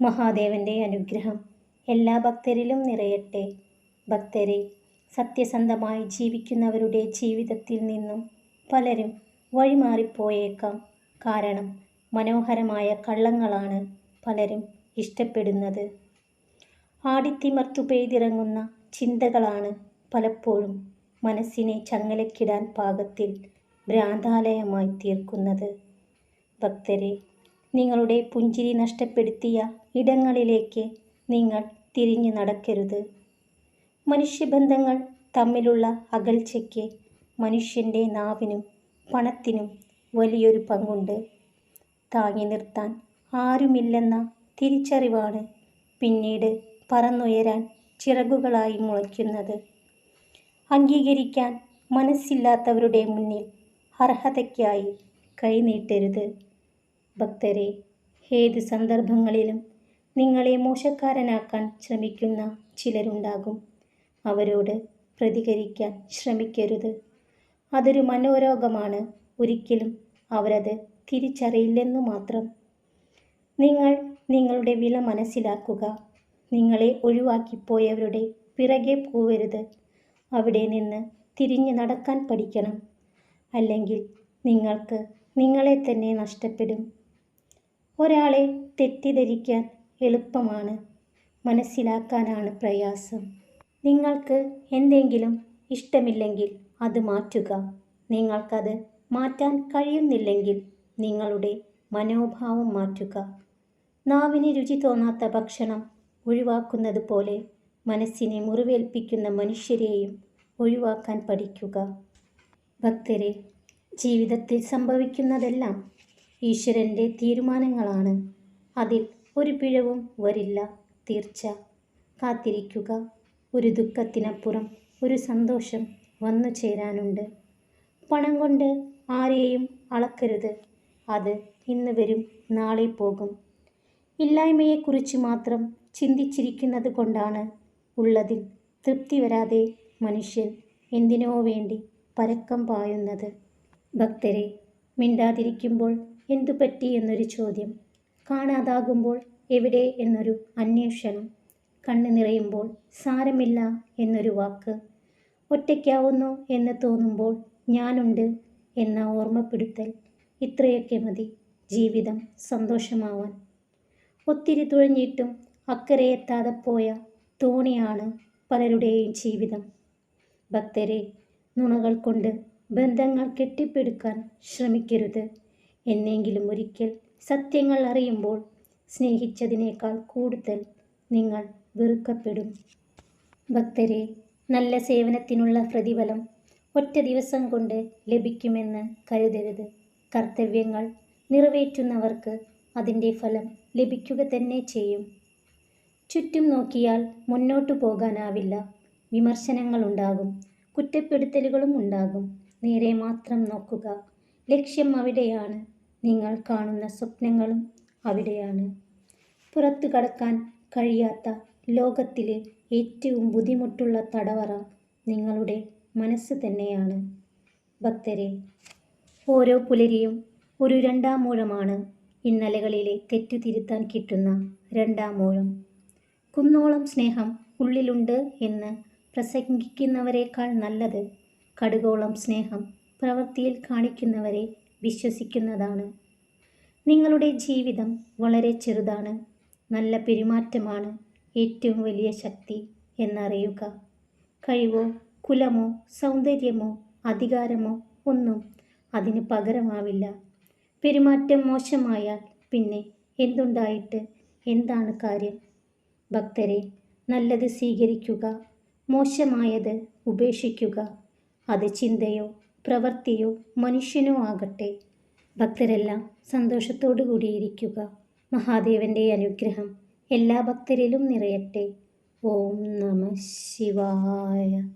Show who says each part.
Speaker 1: മഹാദേവന്റെ അനുഗ്രഹം എല്ലാ ഭക്തരിലും നിറയട്ടെ. ഭക്തരെ സത്യസന്ധമായി ജീവിക്കുന്നവരുടെ ജീവിതത്തിൽ നിന്നും പലരും വഴിമാറിപ്പോയേക്കാം. കാരണം മനോഹരമായ കള്ളങ്ങളാണ് പലരും ഇഷ്ടപ്പെടുന്നത്. ആടിത്തിമർത്തു പെയ്തിറങ്ങുന്ന ചിന്തകളാണ് പലപ്പോഴും മനസ്സിനെ ചങ്ങലക്കിടാൻ പാകത്തിൽ ഭ്രാന്താലയമായി തീർക്കുന്നത്. ഭക്തരെ നിങ്ങളുടെ പുഞ്ചിരി നഷ്ടപ്പെടുത്തിയ ഇടങ്ങളിലേക്ക് നിങ്ങൾ തിരിഞ്ഞു നടക്കരുത്. മനുഷ്യബന്ധങ്ങൾ തമ്മിലുള്ള അകൽച്ചയ്ക്ക് മനുഷ്യന്റെ നാവിനും പണത്തിനും വലിയൊരു പങ്കുണ്ട്. താങ്ങി നിർത്താൻ ആരുമില്ലെന്ന തിരിച്ചറിവാണ് പിന്നീട് പറന്നുയരാൻ ചിറകുകളായി മുളയ്ക്കുന്നത്. അംഗീകരിക്കാൻ മനസ്സില്ലാത്തവരുടെ മുന്നിൽ അർഹതയ്ക്കായി കൈനീട്ടരുത്. ഭക്തരെ ഏത് സന്ദർഭങ്ങളിലും നിങ്ങളെ മോശക്കാരനാക്കാൻ ശ്രമിക്കുന്ന ചിലരുണ്ടാകും. അവരോട് പ്രതികരിക്കാൻ ശ്രമിക്കരുത്. അതൊരു മനോരോഗമാണ്. ഒരിക്കലും അവരത് തിരിച്ചറിയില്ലെന്നു മാത്രം. നിങ്ങൾ നിങ്ങളുടെ വില മനസ്സിലാക്കുക. നിങ്ങളെ ഒഴിവാക്കിപ്പോയവരുടെ പിറകെ പോവരുത്. അവിടെ നിന്ന് തിരിഞ്ഞു നടക്കാൻ പഠിക്കണം. അല്ലെങ്കിൽ നിങ്ങൾക്ക് നിങ്ങളെ തന്നെ നഷ്ടപ്പെടും. ഒരാളെ തെറ്റിദ്ധരിക്കാൻ എളുപ്പമാണ്. മനസ്സിലാക്കാനാണ് പ്രയാസം. നിങ്ങൾക്ക് എന്തെങ്കിലും ഇഷ്ടമില്ലെങ്കിൽ അത് മാറ്റുക. നിങ്ങൾക്കത് മാറ്റാൻ കഴിയുന്നില്ലെങ്കിൽ നിങ്ങളുടെ മനോഭാവം മാറ്റുക. നാവിന് രുചി തോന്നാത്ത ഭക്ഷണം ഒഴിവാക്കുന്നത് പോലെ മനസ്സിനെ മുറിവേൽപ്പിക്കുന്ന മനുഷ്യരെയും ഒഴിവാക്കാൻ പഠിക്കുക. ഭക്തരെ ജീവിതത്തിൽ സംഭവിക്കുന്നതെല്ലാം ഈശ്വരന്റെ തീരുമാനങ്ങളാണ്. അതിൽ ഒരു പിഴവും വരില്ല തീർച്ച. കാത്തിരിക്കുക. ഒരു ദുഃഖത്തിനപ്പുറം ഒരു സന്തോഷം വന്നു ചേരാനുണ്ട്. പണം കൊണ്ട് ആരെയും അളക്കരുത്. അത് ഇന്ന് വരും നാളെ പോകും. ഇല്ലായ്മയെക്കുറിച്ച് മാത്രം ചിന്തിച്ചിരിക്കുന്നത് കൊണ്ടാണ് ഉള്ളതിൽ തൃപ്തി വരാതെ മനുഷ്യൻ എന്തിനോ വേണ്ടി പരക്കം പായുന്നത്. ഭക്തരെ മിണ്ടാതിരിക്കുമ്പോൾ എന്തു പറ്റി എന്നൊരു ചോദ്യം. കാണാതാകുമ്പോൾ എവിടെ എന്നൊരു അന്വേഷണം. കണ്ണു നിറയുമ്പോൾ സാരമില്ല എന്നൊരു വാക്ക്. ഒറ്റയ്ക്കാവുന്നു എന്ന് തോന്നുമ്പോൾ ഞാനുണ്ട് എന്ന ഓർമ്മപ്പെടുത്തൽ. ഇത്രയൊക്കെ മതി. ജീവിതം സന്തോഷമാവാൻ. ഒത്തിരി തുഴഞ്ഞിട്ടും അക്കരെ എത്താതെ പോയ തോണിയാണ് പലരുടെയും ജീവിതം. ഭക്തരെ നുണകൾ കൊണ്ട് ബന്ധങ്ങൾ കെട്ടിപ്പടുക്കാൻ ശ്രമിക്കരുത്. എന്നെങ്കിലും ഒരിക്കൽ സത്യങ്ങൾ അറിയുമ്പോൾ സ്നേഹിച്ചതിനേക്കാൾ കൂടുതൽ നിങ്ങൾ വെറുക്കപ്പെടും. ഭക്തരെ നല്ല സേവനത്തിനുള്ള പ്രതിഫലം ഒറ്റ ദിവസം കൊണ്ട് ലഭിക്കുമെന്ന് കരുതരുത്. കർത്തവ്യങ്ങൾ നിറവേറ്റുന്നവർക്ക് അതിന്റെ ഫലം ലഭിക്കുക തന്നെ ചെയ്യും. ചുറ്റും നോക്കിയാൽ മുന്നോട്ടു പോകാനാവില്ല. വിമർശനങ്ങളുണ്ടാകും കുറ്റപ്പെടുത്തലുകളും ഉണ്ടാകും. നേരെ മാത്രം നോക്കുക. ലക്ഷ്യം അവിടെയാണ്. നിങ്ങൾ കാണുന്ന സ്വപ്നങ്ങളും അവിടെയാണ്. പുറത്തു കടക്കാൻ കഴിയാത്ത ലോകത്തിലെ ഏറ്റവും ബുദ്ധിമുട്ടുള്ള തടവറ നിങ്ങളുടെ മനസ്സ് തന്നെയാണ്. ഭക്തരെ ഓരോ പുലരിയും ഒരു രണ്ടാം മൂഴമാണ് ഇന്നലകളിലെ തെറ്റു തിരുത്താൻ കിട്ടുന്ന രണ്ടാം മൂഴം കുന്നോളം സ്നേഹം ഉള്ളിലുണ്ട് എന്ന് പ്രസംഗിക്കുന്നവരെക്കാൾ നല്ലത് കടുകോളം സ്നേഹം പ്രവൃത്തിയിൽ കാണിക്കുന്നവരെ വിശ്വസിക്കുന്നതാണ്. നിങ്ങളുടെ ജീവിതം വളരെ ചെറുതാണ്. നല്ല പെരുമാറ്റമാണ് ഏറ്റവും വലിയ ശക്തി എന്നറിയുക. കഴിവോ കുലമോ സൗന്ദര്യമോ അധികാരമോ ഒന്നും അതിന് പകരമാവില്ല. പെരുമാറ്റം മോശമായാൽ പിന്നെ എന്തുണ്ടായിട്ട്? എന്താണ് കാര്യം? ഭക്തരെ നല്ലത് സ്വീകരിക്കുക മോശമായത് ഉപേക്ഷിക്കുക. അത് ചിന്തയോ പ്രവൃത്തിയോ മനുഷ്യനോ ആകട്ടെ. ഭക്തരെല്ലാം സന്തോഷത്തോടു കൂടിയിരിക്കുക. മഹാദേവന്റെ അനുഗ്രഹം എല്ലാ ഭക്തരിലും നിറയട്ടെ. ഓം നമ ശിവായ.